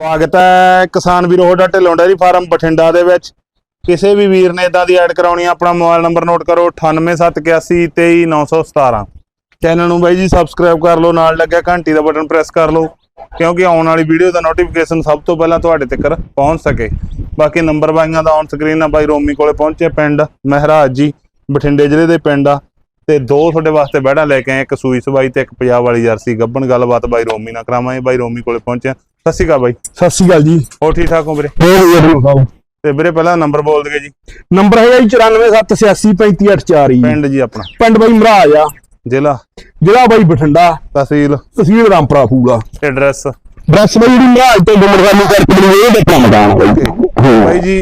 ਸਵਾਗਤ ਹੈ ਕਿਸਾਨ ਵੀਰੋ ਤੁਹਾਡਾ ਢਿੱਲੋਂ ਡੈਰੀ ਫਾਰਮ ਬਠਿੰਡਾ ਦੇ ਵਿੱਚ। ਕਿਸੇ ਵੀ ਵੀਰ ਨੇ ਇਦਾਂ ਦੀ ਐਡ ਕਰਾਉਣੀ ਆ, ਆਪਣਾ ਮੋਬਾਈਲ ਨੰਬਰ ਨੋਟ ਕਰੋ 9871823917 ਚੈਨਲ ਨੂੰ ਬਾਈ ਜੀ ਸਬਸਕ੍ਰਾਈਬ ਕਰ ਲਓ, ਨਾਲ ਲੱਗਿਆ ਘੰਟੀ ਦਾ ਬਟਨ ਪ੍ਰੈਸ ਕਰ ਲਓ, ਕਿਉਂਕਿ ਆਉਣ ਵਾਲੀ ਵੀਡੀਓ ਦਾ ਨੋਟੀਫਿਕੇਸ਼ਨ ਸਭ ਤੋਂ ਪਹਿਲਾਂ ਤੁਹਾਡੇ ਤੱਕ ਪਹੁੰਚ ਸਕੇ। ਬਾਕੀ ਨੰਬਰ ਬਾਈਆਂ ਦਾ ਔਨ ਸਕਰੀਨ ਆ, ਬਾਈ ਰੋਮੀ ਕੋਲੇ ਪਹੁੰਚੇ ਪਿੰਡ ਮਹਿਰਾਜ ਜੀ, ਬਠਿੰਡੇ ਜ਼ਿਲ੍ਹੇ ਦੇ ਪਿੰਡ ਆ। ਤੇ ਦੋ ਤੁਹਾਡੇ ਵਾਸਤੇ ਬਹਿੜਾ ਲੈ ਕੇ ਆਏ, ਇੱਕ ਸੂਈ ਸਵਾਈ ਤੇ ਇੱਕ ਪੰਜਾਬ ਵਾਲੀ ਜਰਸੀ ਗੱਬਣ, ਗੱਲਬਾਤ ਬਾਈ ਰੋਮੀ ਨਾਲ ਕਰਾਵਾਂਗੇ, ਬਾਈ ਰੋਮੀ ਕੋਲੇ ਪਹੁੰਚਿਆ। ਸਤਿ ਸ਼੍ਰੀ ਅਕਾਲ ਬਾਈ। ਸਤਿ ਸ਼੍ਰੀ ਅਕਾਲ ਜੀ। ਹੋਰ ਠੀਕ ਠਾਕ ਹੋ ਵੀਰੇ? ਬਹੁਤ ਵਧੀਆ ਤੁਹਾਨੂੰ ਖਾਓ ਤੇ ਵੀਰੇ ਪਹਿਲਾਂ ਨੰਬਰ ਬੋਲ ਦਗੇ ਜੀ। ਨੰਬਰ ਹੈਗਾ ਜੀ 9478835884 ਜੀ। ਪਿੰਡ ਜੀ ਆਪਣਾ। ਪਿੰਡ ਬਾਈ ਮਹਾਰਾਜ ਆ। ਜ਼ਿਲ੍ਹਾ? ਜ਼ਿਲ੍ਹਾ ਬਾਈ ਬਠਿੰਡਾ। ਤਹਿਸੀਲ? ਤਹਿਸੀਲ ਰਾਮਪੁਰਾ ਫੂਲਾ। ਐਡਰੈਸ? ਬ੍ਰੈਸ ਬਾਈ ਜਿਹੜੀ ਮਹਾਰਾਜ ਤੋਂ ਗੁਮਰਗਾਨੀ ਕਰਕੇ ਇਹ ਦੇਖਣਾ ਮਕਾਨ ਬਾਈ। ਜੀ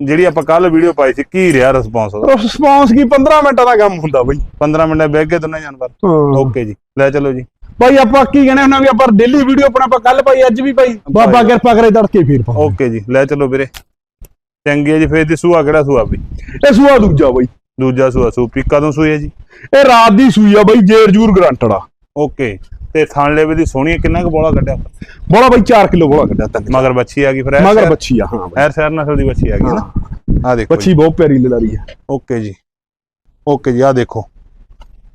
ਜਿਹੜੀ ਆਪਾਂ ਕੱਲ ਵੀਡੀਓ ਪਾਈ ਸੀ ਕੀ ਰਿਹਾ ਰਿਸਪੌਂਸ ਉਹਦਾ? ਰਿਸਪੌਂਸ ਕੀ? 15 ਮਿੰਟਾਂ ਦਾ ਕੰਮ ਹੁੰਦਾ ਬਾਈ। 15 ਮਿੰਟ ਬਹਿ ਗਏ ਦੋਨੇ ਜਾਨਵਰ। ਓਕੇ ਜੀ। ਲੈ ਚਲੋ ਜੀ। ਬਾਈ ਆਪਾਂ ਕੀ ਕਹਿੰਦੇ ਹੁੰਨਾ ਵੀ ਆਪਾਂ ਡੇਲੀ ਵੀਡੀਓ ਆਪਣਾ ਆਪਾਂ ਕੱਲ ਪਾਈ ਅੱਜ ਵੀ ਪਾਈ ਬਾਬਾ ਕਿਰਪਾ ਕਰੇ ਤੜਕੇ ਫੇਰ ਪਾ ਓਕੇ ਜੀ ਲੈ ਚਲੋ ਵੀਰੇ। ਚੰਗੀ ਹੈ ਜੀ ਫੇਰ ਦੀ ਸੂਆ ਕਿਹੜਾ ਸੂਆ ਵੀ ਇਹ ਸੂਆ ਦੂਜਾ ਬਾਈ। ਦੂਜਾ ਸੂਆ ਸੂਪੀ ਕਦੋਂ ਸੂਈ ਹੈ ਜੀ? ਇਹ ਰਾਤ ਦੀ ਸੂਈ ਆ ਬਾਈ ਜੇਰ ਜੂਰ ਗਰੰਟਡ ਆ ਓਕੇ ਤੇ ਥਣ ਲੈਵੇ ਦੀ ਸੋਹਣੀ ਹੈ, ਕਿੰਨਾ ਕੁ ਬੋਲਾ ਕੱਢਿਆ ਬੋਲਾ ਬਾਈ 4 ਕਿਲੋ ਬੋਲਾ ਕੱਢਿਆ ਤੱਕ। ਮਗਰ ਬੱਚੀ ਆ ਗਈ ਫਿਰ ਮਗਰ ਬੱਚੀ ਆ ਹਾਂ ਬਾਈ। ਐਰ ਸ਼ਹਿਰ ਨਸਲ ਦੀ ਬੱਚੀ ਆ ਗਈ ਨਾ। ਆ ਦੇਖੋ ਬੱਚੀ ਬਹੁਤ ਪਿਆਰੀ ਲਲਾਰੀ ਆ। ਓਕੇ ਜੀ। ਓਕੇ ਜੀ ਆ ਦੇਖੋ।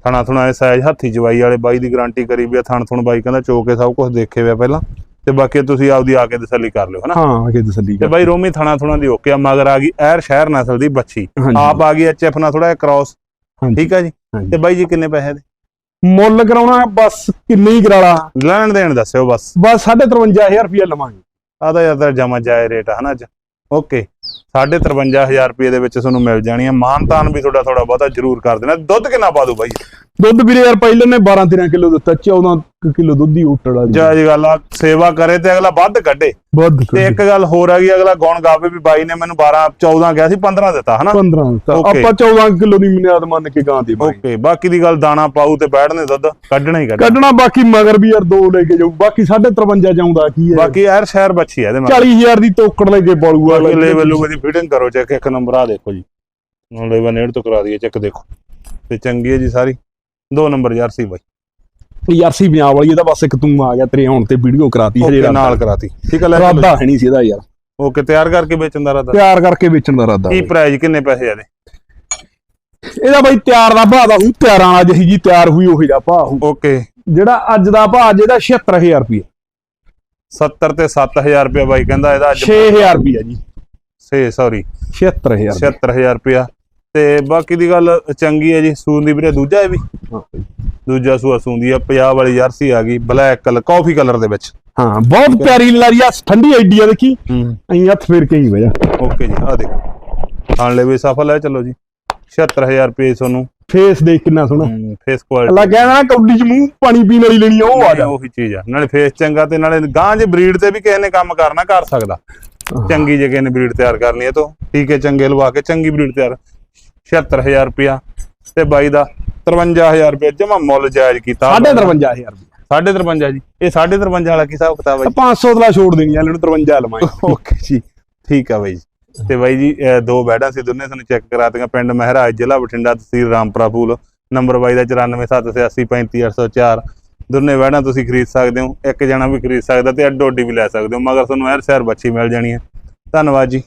ਥਣਾ ਥੁਣਾ ਇਹ ਸਾਈਜ਼ ਹੱਥੀ ਜਵਾਈ ਵਾਲੇ ਬਾਈ ਦੀ ਗਾਰੰਟੀ ਕਰੀ ਵੀ ਆ ਥਣ ਥੁਣ ਬਾਈ ਕਹਿੰਦਾ ਚੋ ਕੇ ਸਭ ਕੁਝ ਦੇਖੇ ਹੋਇਆ ਪਹਿਲਾਂ। ਤੇ ਬਾਕੀ ਤੁਸੀਂ ਆਪਦੀ ਆ ਕੇ ਤਸੱਲੀ ਕਰ ਲਿਓ ਹਨਾ? ਹਾਂ ਕਿ ਤਸੱਲੀ ਤੇ ਬਾਈ ਰੋਮੀ ਥਣਾ ਥੁਣਾ ਦੀ ਓਕੇ ਆ ਮਗਰ ਆ ਗਈ ਐਰ ਸ਼ਹਿਰ ਨਸਲ ਦੀ ਬੱਚੀ। ਆਪ ਆ ਗਈ ਐਚਐਫ ਨਾਲ ਥੋੜਾ ਜਿਹਾ ਕ੍ਰਾਸ। ਠੀਕ ਆ ਜੀ। ਤੇ ਬਾਈ ਜੀ ਕਿੰਨੇ ਪੈਸੇ ਦੇ? ਮੁੱਲ ਕਰਾਉਣਾ ਬਸ ਕਿੰਨੇ ਹੀ ਕਰਾਲਾ ਲੈਣ ਦੇਣ ਦੱਸਿਓ ਬਸ। ਬਸ 53500 ਰੁਪਏ ਲਵਾਂਗੇ। ਆਦਾ ਯਾਰ ਜਮਾ ਜਾਏ ਰੇਟ ਆ ਹਨਾ ਅੱਜ? ਓਕੇ। 53500 ਰੁਪਏ ਦੇ ਵਿੱਚ ਤੁਹਾਨੂੰ ਮਿਲ ਜਾਣੀ ਆ ਮਾਨਤਾਨ ਵੀ ਤੁਹਾਡਾ ਥੋੜਾ ਬਹੁਤਾ ਜ਼ਰੂਰ ਕਰ ਦੇਣਾ। ਦੁੱਧ ਕਿੰਨਾ ਪਾ ਦੂ ਬਾਈ? ਦੁੱਧ ਵੀਰੇ ਯਾਰ ਪਹਿਲੇ ਨੇ 12 13 ਕਿਲੋ ਦਿੱਤਾ 14 ਕਿਲੋ ਦੁੱਧ ਹੀ ਉੱਟੜ ਵਾਲੀ ਜਾਇਜ਼ ਗੱਲ ਆ ਸੇਵਾ ਕਰੇ ਤੇ ਅਗਲਾ ਵੱਧ ਕੱਢੇ। ਵੱਧ ਤੇ ਇੱਕ ਗੱਲ ਹੋਰ ਆ ਗਈ ਅਗਲਾ ਗੌਣ ਗਾਵੇ ਵੀ ਬਾਈ ਨੇ ਮੈਨੂੰ 12 14 ਗਿਆ ਸੀ 15 ਦਿੱਤਾ ਹਨਾ? 15 ਤਾਂ Okay. ਆਪਾਂ 14 ਕਿਲੋ ਦੀ ਬੁਨਿਆਦ ਮੰਨ ਕੇ ਗਾਂ ਦੇ ਓਕੇ ਬਾਕੀ ਦੀ ਗੱਲ ਦਾਣਾ ਪਾਉ ਤੇ ਬੈਠਨੇ ਦੁੱਧ ਕੱਢਣਾ ਹੀ ਕੱਢਣਾ। ਕੱਢਣਾ ਬਾਕੀ ਮਗਰ ਵੀ ਯਾਰ ਦੋ ਲੈ ਕੇ ਜਾਊ। ਬਾਕੀ 53 ਜਾਉਂਦਾ ਕੀ ਹੈ? ਬਾਕੀ ਯਾਰ ਸ਼ਹਿਰ ਬੱਚੀ ਆ ਇਹਦੇ ਮਗਰ। 40000 ਦੀ ਤੋਕੜ ਲੈ ਕੇ ਬਲੂਆ ਲੈਵਲ ਲੂਵਲ ਦੀ ਫੀਡਿੰਗ ਕਰੋ ਚੈੱਕ ਇੱਕ ਨੰਬਰ ਆ ਦੇਖੋ ਜੀ। ਲੈਵਲ ਨੇੜ ਤੋਂ ਕਰਾ ਦਈਏ ਚੈੱਕ ਦੇਖੋ। ਤੇ ਚੰਗੀ ਹੈ ਜੀ ਸਾਰੀ। ਦੋ ਨੰਬਰ ਜਰਸੀ ਬਾਈ। ਯਾਰਸੀ ਪੰਜਾਬ ਵਾਲੀ ਇਹਦਾ ਬਸ ਇੱਕ ਤੂੰ ਆ ਗਿਆ ਤੇਰੇ ਆਉਣ ਤੇ ਵੀਡੀਓ ਕਰਾਤੀ ਹਜੇ ਓਕੇ ਨਾਲ ਕਰਾਤੀ। ਠੀਕ ਹੈ ਲੈ ਚਲੋ ਰਾਦਾ ਹੈ ਨਹੀਂ ਸੀ ਇਹਦਾ ਯਾਰ। ਓਕੇ ਤਿਆਰ ਕਰਕੇ ਵੇਚਣ ਦਾ ਰਾਦਾ ਤਿਆਰ ਕਰਕੇ ਵੇਚਣ ਦਾ ਇਰਾਦਾ ਕੀ ਪ੍ਰਾਈਸ ਕਿੰਨੇ ਪੈਸੇ ਆ ਦੇ ਇਹਦਾ ਬਾਈ ਤਿਆਰ ਦਾ ਭਾਅ ਦਾ ਹੂ ਤਿਆਰਾਂ ਵਾਲਾ ਜਿਹੀ ਜੀ ਤਿਆਰ ਹੋਈ ਉਹੀ ਦਾ ਭਾਅ ਹੋਊ ਓਕੇ। ਜਿਹੜਾ ਅੱਜ ਦਾ ਭਾਅ ਜਿਹਦਾ 76000 ਰੁਪਏ। 70 ਤੇ 7000 ਰੁਪਏ ਬਾਈ ਕਹਿੰਦਾ ਇਹਦਾ ਅੱਜ। 6000 ਰੁਪਏ ਜੀ। ਸੇ ਸੌਰੀ 76000 76000 ਰੁਪਿਆ ਤੇ ਬਾਕੀ ਦੀ ਗੱਲ ਚੰਗੀ ਹੈ ਜੀ ਸੂਨ ਦੀ ਵੀਰੇ ਦੂਜਾ ਹੈ ਵੀ ਦੂਜਾ ਸੂਆ ਸੂੰਦੀ ਆ ਪੰਜਾਬ ਵਾਲੀ ਜਰਸੀ ਆ ਗਈ ਬਲੈਕ ਕਲਰ ਕਾਫੀ ਕਲਰ ਦੇ ਵਿੱਚ। ਹਾਂ ਬਹੁਤ ਪਿਆਰੀ ਲਾਰੀ ਆ ਠੰਡੀ ਆਈਡੀ ਆ ਦੇਖੀ। ਹੂੰ। ਅਹੀਂ ਹੱਥ ਫੇਰ ਕੇ ਹੀ ਵਜਾ ਓਕੇ ਜੀ ਆ ਦੇਖੋ। ਖਾਣ ਲੈ ਵੀ ਸਫਲ ਹੈ ਚਲੋ ਜੀ। 76000 ਰੁਪਏ ਤੁਹਾਨੂੰ। ਫੇਸ ਦੇਖ ਕਿੰਨਾ ਸੋਹਣਾ। ਫੇਸ ਕੁਆਲਿਟੀ ਕਹਿੰਦਾ ਨਾ ਕੌਡੀ ਚ ਮੂੰਹ ਪਾਣੀ ਪੀਣ ਵਾਲੀ ਲੈਣੀ ਉਹ ਆ ਜਾ। ਉਹੀ ਚੀਜ਼ ਆ। ਨਾਲੇ ਫੇਸ ਚੰਗਾ ਤੇ ਨਾਲੇ ਗਾਂ ਜੇ ਬਰੀਡ ਤੇ ਵੀ ਕਿਸੇ ਨੇ ਕੰਮ ਕਰਨਾ ਕਰ ਸਕਦਾ। ਚੰਗੀ ਜੇ ਕਿਸੇ ਨੇ ਬਰੀਡ ਤਿਆਰ ਕਰਨੀ ਹੈ ਤਾਂ ਟੀਕੇ ਚੰਗੇ ਲਵਾ ਕੇ ਚੰਗੀ ਬਰੀਡ ਤਿਆਰ। 76000 ਰੁਪਿਆ ਤੇ ਬਾਈ ਦਾ 53000 ਰੁਪਏ ਜਮਾ ਮੁੱਲ ਜਾਇਜ਼ ਕੀਤਾ। 53000 ਰੁਪਏ 53 ਜੀ। ਇਹ 53 ਵਾਲਾ ਕੀ ਹਿਸਾਬ ਕਿਤਾਬ ਹੈ ਜੀ? 500 ਦਾ ਛੋੜ ਦੇਣੀ ਆ ਇਹਨੂੰ 53 ਲਵਾਂਗੇ ਓਕੇ ਜੀ। ਠੀਕ ਆ ਬਾਈ ਜੀ। ਤੇ ਬਾਈ ਜੀ ਦੋ ਬੈਡਾਂ ਸੀ ਦੋਨੇ ਤੁਹਾਨੂੰ ਚੈੱਕ ਕਰਾਤੀਆਂ। ਪਿੰਡ ਮਹਿਰਾਜ ਜ਼ਿਲ੍ਹਾ ਬਠਿੰਡਾ ਤਹਿਸੀਲ ਰਾਮਪੁਰਾ ਫੂਲ ਨੰਬਰ ਬਾਈ ਦਾ 9478835804 ਦੋਨੇ ਬੈਡਾਂ ਤੁਸੀਂ ਖਰੀਦ ਸਕਦੇ ਹੋ। ਇੱਕ ਜਣਾ ਵੀ ਖਰੀਦ ਸਕਦਾ ਤੇ ਅੱਡੋ ਅੱਡੀ ਵੀ ਲੈ ਸਕਦੇ ਹੋ। ਮਗਰ ਤੁਹਾਨੂੰ ਐਰ ਸ਼ਹਿਰ ਬੱਚੀ ਮਿਲ ਜਾਣੀ ਹੈ। ਧੰਨਵਾਦ ਜੀ।